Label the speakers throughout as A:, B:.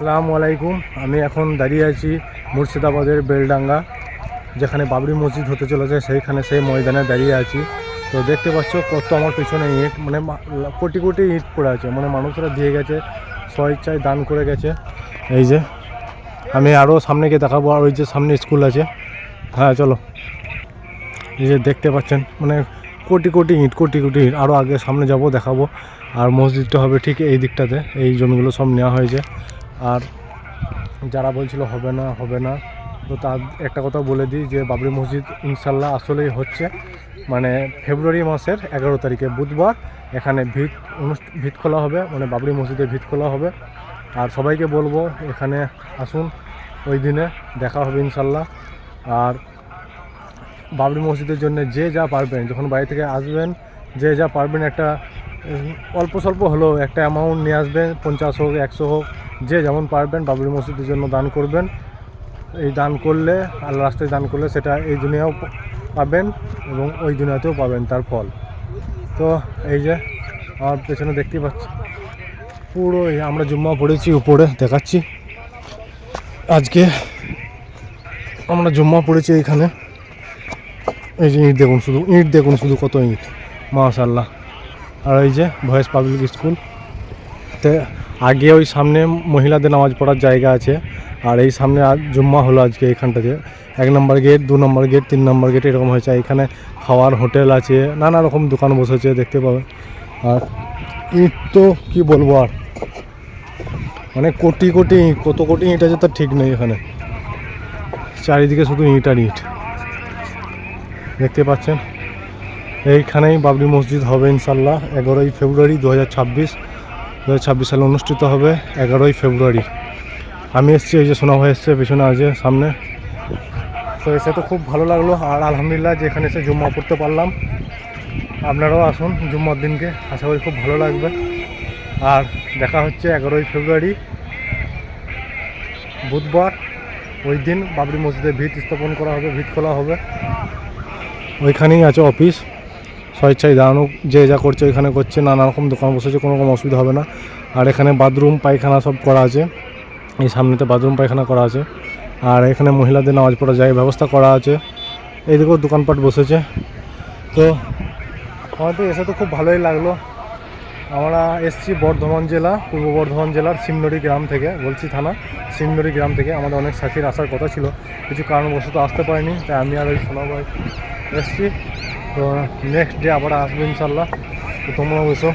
A: আসসালামু আলাইকুম। আমি এখন দাঁড়িয়ে আছি মুর্শিদাবাদের বেলডাঙ্গা, যেখানে বাবরি মসজিদ হতে চলেছে, সেইখানে সেই ময়দানে দাঁড়িয়ে আছি। তো দেখতে পাচ্ছ কত আমার পিছনে ইট মানে কোটি কোটি ইট পড়ে আছে। মানে মানুষরা দিয়ে গেছে, স্বইচ্ছায় দান করে গেছে। এই যে, আমি আরও সামনে গিয়ে দেখাবো, আর ওই যে সামনে স্কুল আছে। হ্যাঁ চলো। এই যে দেখতে পাচ্ছেন মানে কোটি কোটি ইট, কোটি কোটি ইট। আরও আগে সামনে যাব, দেখাবো। আর মসজিদটা হবে ঠিক এই দিকটাতে, এই জমিগুলো সব নেওয়া হয়েছে। আর যারা বলছিল হবে না হবে না, তো তার একটা কথা বলে দিই যে বাবরি মসজিদ ইনশাল্লাহ আসলেই হচ্ছে। মানে ফেব্রুয়ারি মাসের এগারো তারিখে বুধবার এখানে ভিত অনুষ্ঠা, ভিত খোলা হবে মানে বাবরি মসজিদে ভিত খোলা হবে। আর সবাইকে বলব এখানে আসুন, ওই দিনে দেখা হবে ইনশাল্লাহ। আর বাবরি মসজিদের জন্য যে যা পারবেন, যখন বাড়ি থেকে আসবেন, যে যা পারবেন একটা অল্প স্বল্প হলেও একটা অ্যামাউন্ট নিয়ে আসবেন, পঞ্চাশ হোক, একশো হোক, যে যেমন পারবেন বাবরি মসজিদের জন্য দান করবেন। এই দান করলে আল্লাহ রাস্তায় দান করলে সেটা এই দুনিয়াও পাবেন এবং ওই দুনিয়াতেও পাবেন তার ফল। তো এই যে, আমার পেছনে দেখতেই পাচ্ছি পুরো আমরা জুম্মা পড়েছি, উপরে দেখাচ্ছি। আজকে আমরা জুম্মা পড়েছি এইখানে এই যে ইট দেখুন শুধু, ইট দেখুন শুধু কত ইট। মাশাল্লাহ আর ওই যে ভয়েস পাবলিক স্কুল। তে আগে ওই সামনে মহিলাদের নামাজ পড়ার জায়গা আছে, আর এই সামনে আজ জুম্মা হলো আজকে এখানটাতে। এক নম্বর গেট, দু নম্বর গেট, তিন নম্বর গেট এরকম হয়েছে। এখানে খাওয়ার হোটেল আছে, নানা রকম দোকান বসেছে, দেখতে পাবে। আর ইট তো কী বলব আর? মানে কোটি কোটি ইট, কত কোটি ইট আছে তার ঠিক নেই এখানে। চারিদিকে শুধু ইট আর ইট। দেখতে পাচ্ছেন? এইখানেই বাবরি মসজিদ হবে ইনশাল্লাহ, এগারোই ফেব্রুয়ারি দু হাজার ছাব্বিশ। দু ছাব্বিশ সালে অনুষ্ঠিত হবে এগারোই ফেব্রুয়ারি। আমি এসেছি, এই যে সোনা ভাই এসছে পিছনে আছে সামনে। তো এসে তো খুব ভালো লাগল, আর আলহামদুলিল্লাহ যে এখানে এসে জুম্মা পড়তে পারলাম। আপনারাও আসুন জুম্মার দিনকে, আশা করি খুব ভালো লাগবে। আর দেখা হচ্ছে এগারোই ফেব্রুয়ারি, বুধবার। ওই দিন বাবরি মসজিদে ভিত স্থাপন করা হবে, ভিত খোলা হবে। ওইখানেই আছে অফিস। স্বেচ্ছায় দাঁড়ানো, যে যা করছে ওইখানে করছে, নানা রকম দোকান বসেছে, কোনো রকম অসুবিধা হবে না। আর এখানে বাথরুম, পায়খানা সব করা আছে। এই সামনেতে বাথরুম, পায়খানা করা আছে। আর এখানে মহিলাদের নামাজ পড়া যায় ব্যবস্থা করা আছে। এইদিকেও দোকানপাট বসেছে। তো আমাদের এসে তো খুব ভালোই লাগল। আমরা এসছি বর্ধমান জেলা, পূর্ব বর্ধমান জেলার সিমনড়ি গ্রাম থেকে, বলছি থানা সিমনড়ি গ্রাম থেকে। আমাদের অনেক সাথীর আসার কথা ছিল। কিছু কারণবশত আসতে পারিনি, তাই আমি আর ওই সোনাভাই এসছি। তো নেক্সট ডে আবার আসব ইনশাল্লাহ তো তোমরাও এসো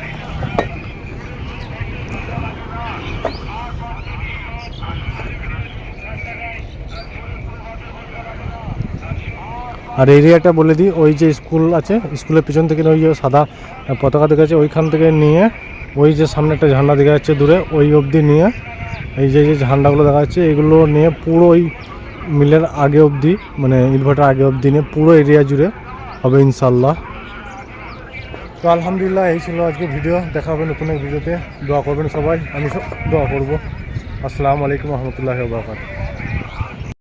A: আর এরিয়াটা বলে দিই, ওই যে স্কুল আছে স্কুলের পিছন থেকে ওই যে সাদা পতাকা দেখা যাচ্ছে, ওইখান থেকে নিয়ে, ওই যে সামনে একটা ঝান্ডা দেখা যাচ্ছে দূরে, ওই অবধি নিয়ে, এই যে যে ঝান্ডাগুলো দেখা যাচ্ছে, এগুলো নিয়ে পুরো ওই মিলের আগে অবধি মানে ইনভার্টার আগে অবধি নিয়ে পুরো এরিয়া জুড়ে হবে ইনশাল্লাহ তো আলহামদুলিল্লাহ, এই ছিল আজকে ভিডিও। দেখা হবে নতুন এক ভিডিওতে। দোয়া করবেন সবাই। আমি দোয়া করব। আসসালামু আলাইকুম রহমতুল্লাহ বারকাত